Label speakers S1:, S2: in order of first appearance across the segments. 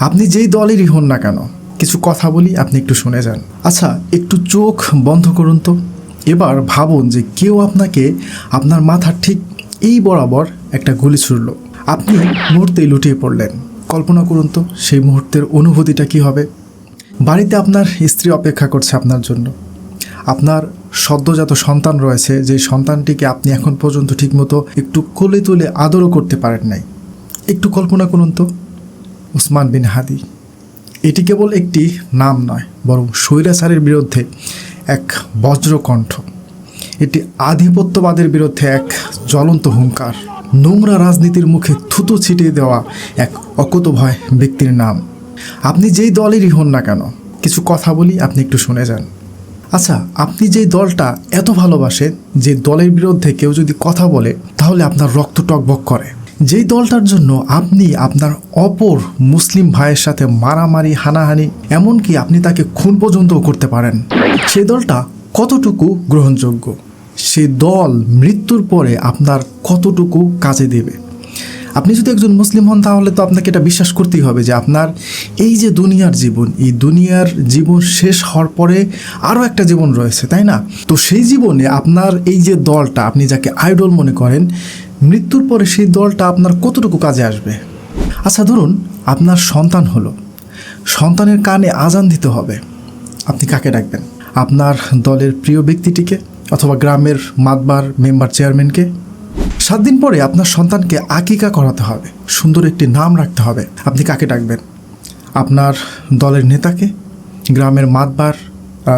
S1: আপনি যেই দলেরই হন না কেন, কিছু কথা বলি, আপনি একটু শুনে যান। আচ্ছা একটু চোখ বন্ধ করুন তো। এবার ভাবুন যে কেউ আপনাকে, আপনার মাথার ঠিক এই বরাবর একটা গুলি ছুড়ল। আপনি মুহূর্তেই লুটিয়ে পড়লেন। কল্পনা করুন তো, সেই মুহূর্তের অনুভূতিটা কি হবে? বাড়িতে আপনার স্ত্রী অপেক্ষা করছে আপনার জন্য। আপনার সদ্যজাত সন্তান রয়েছে, যে সন্তানটিকে আপনি এখন পর্যন্ত ঠিকমতো একটু কোলে তুলে আদরও করতে পারেন নাই। একটু কল্পনা করুন তো। উসমান বিন হাদি। এটি কেবল একটি নাম নয়, বরং স্বৈরাচারের বিরুদ্ধে এক বজ্রকণ্ঠ। এটি আধিপত্যবাদের বিরুদ্ধে এক জ্বলন্ত হুঙ্কার। নোংরা রাজনীতির মুখে থুতু ছিটিয়ে দেওয়া এক অকুতভয় ব্যক্তির নাম। আপনি যেই দলেরই হন না কেন, কিছু কথা বলি, আপনি একটু শুনে যান। আচ্ছা আপনি যেই দলটা এত ভালোবাসেন, যে দলের বিরুদ্ধে কেউ যদি কথা বলে, তাহলে আপনার রক্ত টকবক করে। যেই দলটার জন্য আপনি আপনার অপর মুসলিম ভাইয়ের সাথে মারামারি, হানাহানি, এমনকি আপনি তাকে খুন পর্যন্তও করতে পারেন, সেই দলটা কতটুকু গ্রহণযোগ্য? সেই দল মৃত্যুর পরে আপনার কতটুকু কাজে দেবে? আপনি যদি একজন মুসলিম হন, তাহলে তো আপনাকে এটা বিশ্বাস করতেই হবে যে আপনার এই যে দুনিয়ার জীবন, এই দুনিয়ার জীবন শেষ হওয়ার পরে আরও একটা জীবন রয়েছে, তাই না? তো সেই জীবনে আপনার এই যে দলটা, আপনি যাকে আইডল মনে করেন মৃত্যুর পরে সেই দলটা আপনার কতটুকু কাজে আসবে? আচ্ছা ধরুন আপনার সন্তান হলো। সন্তানের কানে আজান দিতে হবে। আপনি কাকে ডাকবেন? আপনার দলের প্রিয় ব্যক্তিটিকে অথবা গ্রামের মাতবার মেম্বার চেয়ারম্যানকে? সাত দিন পরে আপনার সন্তানকে আকিকা করাতে হবে। সুন্দর একটি নাম রাখতে হবে। আপনি কাকে ডাকবেন? আপনার দলের নেতাকে? গ্রামের মাতবার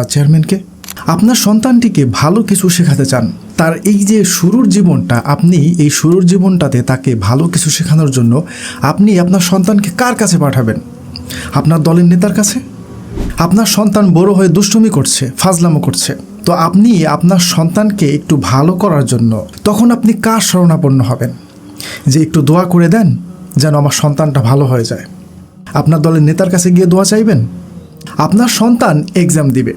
S1: চেয়ারম্যানকে? আপনার সন্তানটিকে ভালো কিছু শেখাতে চান, তার এই যে শুরুর জীবনটা, আপনি এই শুরুর জীবনটাতে তাকে ভালো কিছু শেখানোর জন্য আপনি আপনার সন্তানকে কার কাছে পাঠাবেন? আপনার দলের নেতার কাছে? আপনার সন্তান বড় হয়ে দুষ্টুমি করছে, ফাজলামো করছে। তো আপনি আপনার সন্তানকে একটু ভালো করার জন্য তখন আপনি কার শরণাপন্ন হবেন? যে একটু দোয়া করে দেন যেন আমার সন্তানটা ভালো হয়ে যায়। আপনার দলের নেতার কাছে গিয়ে দোয়া চাইবেন? আপনার সন্তান এক্সাম দিবে।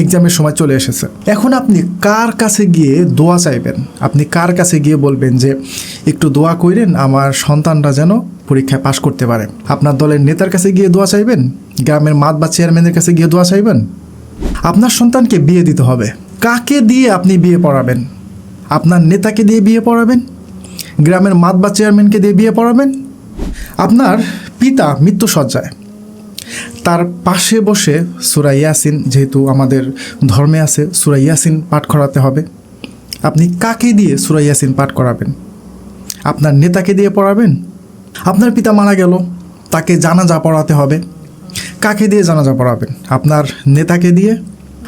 S1: এক্সামের সময় চলে এসেছে। এখন আপনি কার কাছে গিয়ে দোয়া চাইবেন? আপনি কার কাছে গিয়ে বলবেন যে, একটু দোয়া কইরেন, আমার সন্তানরা যেন পরীক্ষায় পাশ করতে পারে। আপনার দলের নেতার কাছে গিয়ে দোয়া চাইবেন? গ্রামের মাত বা চেয়ারম্যানের কাছে গিয়ে দোয়া চাইবেন? আপনার সন্তানকে বিয়ে দিতে হবে। কাকে দিয়ে আপনি বিয়ে পড়াবেন? আপনার নেতাকে দিয়ে বিয়ে পড়াবেন? গ্রামের মাত বা চেয়ারম্যানকে দিয়ে বিয়ে পড়াবেন? আপনার পিতা মৃত্যুসজ্জায় তার পাশে বসে সুরা ইয়াসিন, যেহেতু আমাদের ধর্মে আছে, সুরা ইয়াসিন পাঠ করাতে হবে। আপনি কাকে দিয়ে সুরা ইয়াসিন পাঠ করাবেন? আপনার নেতাকে দিয়ে পড়াবেন? আপনার পিতা মারা গেল, তাকে জানাজা পড়াতে হবে। কাকে দিয়ে জানাজা পড়াবেন? আপনার নেতাকে দিয়ে?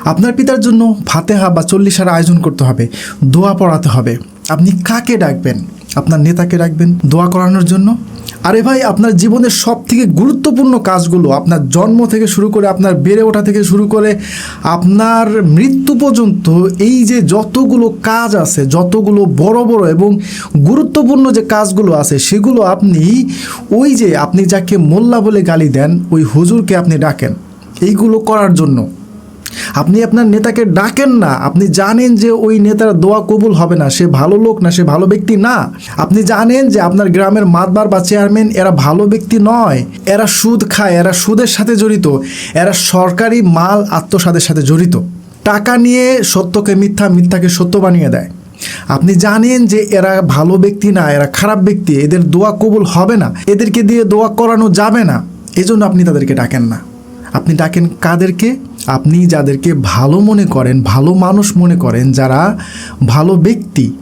S1: আপনার পিতার জন্য ফাতেহা বা চল্লিশার আয়োজন করতে হবে, দোয়া পড়াতে হবে। আপনি কাকে ডাকবেন? আপনার নেতাকে ডাকবেন দোয়া করানোর জন্য? আরে ভাই, আপনার জীবনের সব থেকে গুরুত্বপূর্ণ কাজগুলো আপনার জন্ম থেকে শুরু করে আপনার বেড়ে ওঠা থেকে শুরু করে আপনার মৃত্যু পর্যন্ত এই যে যতগুলো কাজ আছে, যতগুলো বড় বড় এবং গুরুত্বপূর্ণ যে কাজগুলো আছে, সেগুলো আপনি ওই যে আপনি যাকে মোল্লা বলে গালি দেন, ওই হুজুরকে আপনি ডাকেন। এইগুলো করার জন্য। আপনি আপনার নেতাকে ডাকেন না। আপনি জানেন যে ওই নেতার দোয়া কবুল হবে না। সে ভালো লোক না, সে ভালো ব্যক্তি না। আপনি জানেন যে আপনার গ্রামের মাতবার বা চেয়ারম্যান এরা ভালো ব্যক্তি নয়। এরা সুদ খায়, এরা সুদের সাথে জড়িত। এরা সরকারি মাল আত্মসাদের সাথে জড়িত। টাকা নিয়ে সত্যকে মিথ্যা, মিথ্যাকে সত্য বানিয়ে দেয়। আপনি জানেন যে এরা ভালো ব্যক্তি না, এরা খারাপ ব্যক্তি। এদের দোয়া কবুল হবে না। এদেরকে দিয়ে দোয়া করানো যাবে না। এজন্য আপনি তাদেরকে ডাকেন না। আপনি ডাকেন কাদেরকে? আপনি যাদেরকে ভালো মনে করেন, ভালো মানুষ মনে করেন, যারা ভালো ব্যক্তি,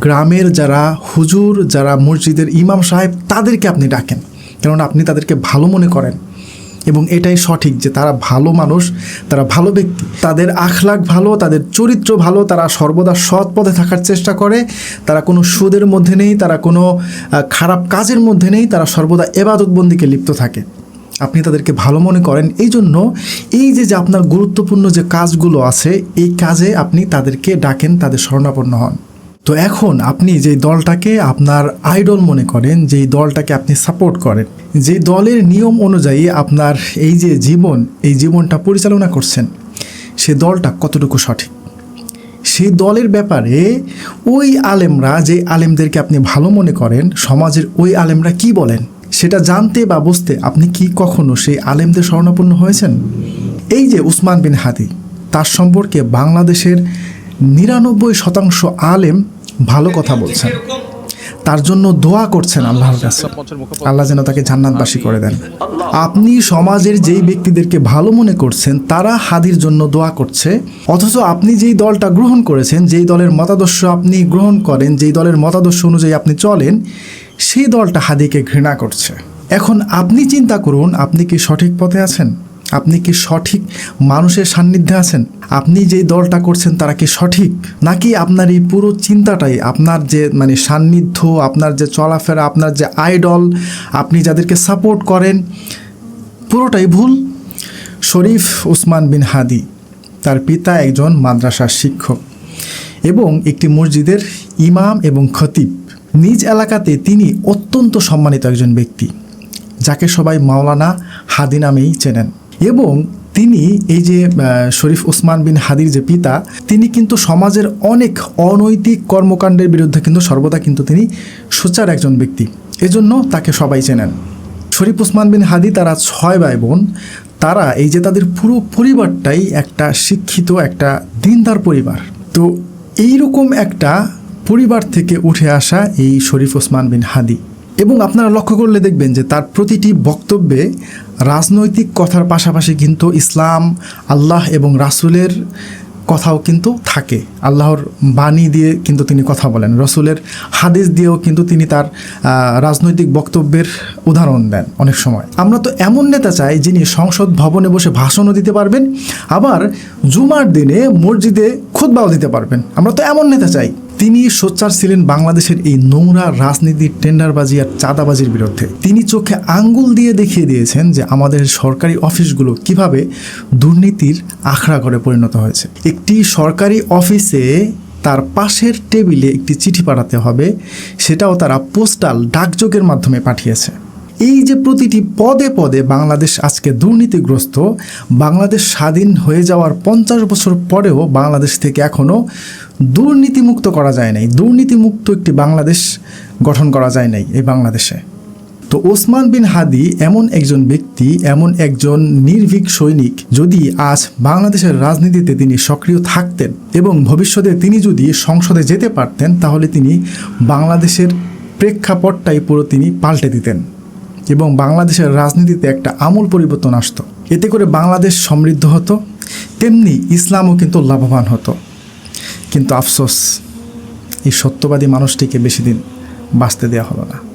S1: গ্রামের যারা হুজুর, যারা মসজিদের ইমাম সাহেব, তাদেরকে আপনি ডাকেন। কেননা আপনি তাদেরকে ভালো মনে করেন। এবং এটাই সঠিক যে তারা ভালো মানুষ, তারা ভালো ব্যক্তি। তাদের আখলাখ ভালো, তাদের চরিত্র ভালো, তারা সর্বদা সৎ পথে থাকার চেষ্টা করে। তারা কোনো সুদের মধ্যে নেই, তারা কোনো খারাপ কাজের মধ্যে নেই, তারা সর্বদা এবাদতবন্দিকে লিপ্ত থাকে। আপনি তাদেরকে ভালো মনে করেন এই জন্য এই যে যে আপনার গুরুত্বপূর্ণ যে কাজগুলো আছে, এই কাজে আপনি তাদেরকে ডাকেন, তাদের শরণাপন্ন হন। তো এখন আপনি যে দলটাকে আপনার আইডল মনে করেন, যেই দলটাকে আপনি সাপোর্ট করেন, যে দলের নিয়ম অনুযায়ী আপনার এই যে জীবন, এই জীবনটা পরিচালনা করছেন, সে দলটা কতটুকু সঠিক? সেই দলের ব্যাপারে ওই আলেমরা যে আলেমদেরকে আপনি ভালো মনে করেন, সমাজের ওই আলেমরা কি বলেন? সেটা জানতে বা বুঝতে আপনি কি কখনো সেই আলেমদের স্মরণাপন্ন হয়েছেন? এই যে উসমান বিন হাদি, তার সম্পর্কে বাংলাদেশের নিরানব্বই শতাংশ আলেম ভালো কথা বলছেন। তার জন্য দোয়া করছেন আল্লাহর কাছে। আল্লাহ যেন তাকে জান্নাতবাসী করে দেন। আপনি সমাজের যেই ব্যক্তিদেরকে ভালো মনে করছেন, তারা হাদির জন্য দোয়া করছে। অথচ আপনি যেই দলটা গ্রহণ করেছেন, যেই দলের মতাদর্শ আপনি গ্রহণ করেন, যেই দলের মতাদর্শ অনুযায়ী আপনি চলেন সেই দলটা হাদিকে ঘৃণা করছে। এখন আপনি চিন্তা করুন, আপনি কি সঠিক পথে আছেন? আপনি কি সঠিক মানুষের সান্নিধ্যে আছেন? আপনি যেই দলটা করছেন তারা কি সঠিক? নাকি আপনার এই পুরো চিন্তাটাই, আপনার যে মানে সান্নিধ্য, আপনার যে চলাফেরা, আপনার যে আইডল, আপনি যাদেরকে সাপোর্ট করেন, পুরোটাই ভুল? শরীফ উসমান বিন হাদি তার পিতা একজন মাদ্রাসার শিক্ষক এবং একটি মসজিদের ইমাম এবং খতিব। নিজ এলাকাতে তিনি অত্যন্ত সম্মানিত একজন ব্যক্তি, যাকে সবাই মাওলানা হাদি নামেই চেনেন। এবং তিনি এই যে শরীফ ওসমান বিন হাদির যে পিতা, তিনি কিন্তু সমাজের অনেক অনৈতিক কর্মকাণ্ডের বিরুদ্ধে কিন্তু সর্বদা কিন্তু তিনি সোচার একজন ব্যক্তি। এজন্য তাকে সবাই চেনেন। শরীফ ওসমান বিন হাদি তারা ছয় ভাই বোন তারা এই যে তাদের পুরো পরিবারটাই একটা শিক্ষিত একটা দিনদার পরিবার। তো এইরকম একটা পরিবার থেকে উঠে আসা এই শরীফ ওসমান বিন হাদি। এবং আপনারা লক্ষ্য করলে দেখবেন যে তার প্রতিটি বক্তব্যে রাজনৈতিক কথার পাশাপাশি কিন্তু ইসলাম, আল্লাহ এবং রাসূলের কথাও কিন্তু থাকে। আল্লাহর বাণী দিয়ে কিন্তু তিনি কথা বলেন, রসুলের হাদিস দিয়েও কিন্তু তিনি তার রাজনৈতিক বক্তব্যের উদাহরণ দেন অনেক সময়। আমরা তো এমন নেতা চাই যিনি সংসদ ভবনে বসে ভাষণও দিতে পারবেন, আবার জুমার দিনে মসজিদে খুতবাও দিতে পারবেন। আমরা তো এমন নেতা চাই। তিনি সোচ্চার ছিলেন বাংলাদেশের এই নোংরা রাজনীতির টেন্ডারবাজি আর চাঁদাবাজির বিরুদ্ধে। তিনি চোখে আঙ্গুল দিয়ে দেখিয়ে দিয়েছেন যে আমাদের সরকারি অফিসগুলো কীভাবে দুর্নীতির আখড়া করে পরিণত হয়েছে। একটি সরকারি অফিসে তার পাশের টেবিলে একটি চিঠি পাঠাতে হবে, সেটাও তারা পোস্টাল ডাকযোগের মাধ্যমে পাঠিয়েছে। এই যে প্রতিটি পদে পদে বাংলাদেশ আজকে দুর্নীতিগ্রস্ত, বাংলাদেশ স্বাধীন হয়ে যাওয়ার পঞ্চাশ বছর পরেও বাংলাদেশ থেকে এখনও দুর্নীতিমুক্ত করা যায় নাই, দুর্নীতিমুক্ত একটি বাংলাদেশ গঠন করা যায় নাই এই বাংলাদেশে। তো ওসমান বিন হাদি এমন একজন ব্যক্তি, এমন একজন নির্ভীক সৈনিক, যদি আজ বাংলাদেশের রাজনীতিতে তিনি সক্রিয় থাকতেন এবং ভবিষ্যতে তিনি যদি সংসদে যেতে পারতেন, তাহলে তিনি বাংলাদেশের প্রেক্ষাপটটাই পুরো তিনি পাল্টে দিতেন। এবং বাংলাদেশের রাজনীতিতে একটা আমূল পরিবর্তন আসতো। এতে করে বাংলাদেশ সমৃদ্ধ হতো, তেমনি ইসলামও কিন্তু লাভবান হতো। কিন্তু আফসোস, এই সত্যবাদী মানুষটিকে বেশি দিন বাঁচতে দেওয়া হলো না।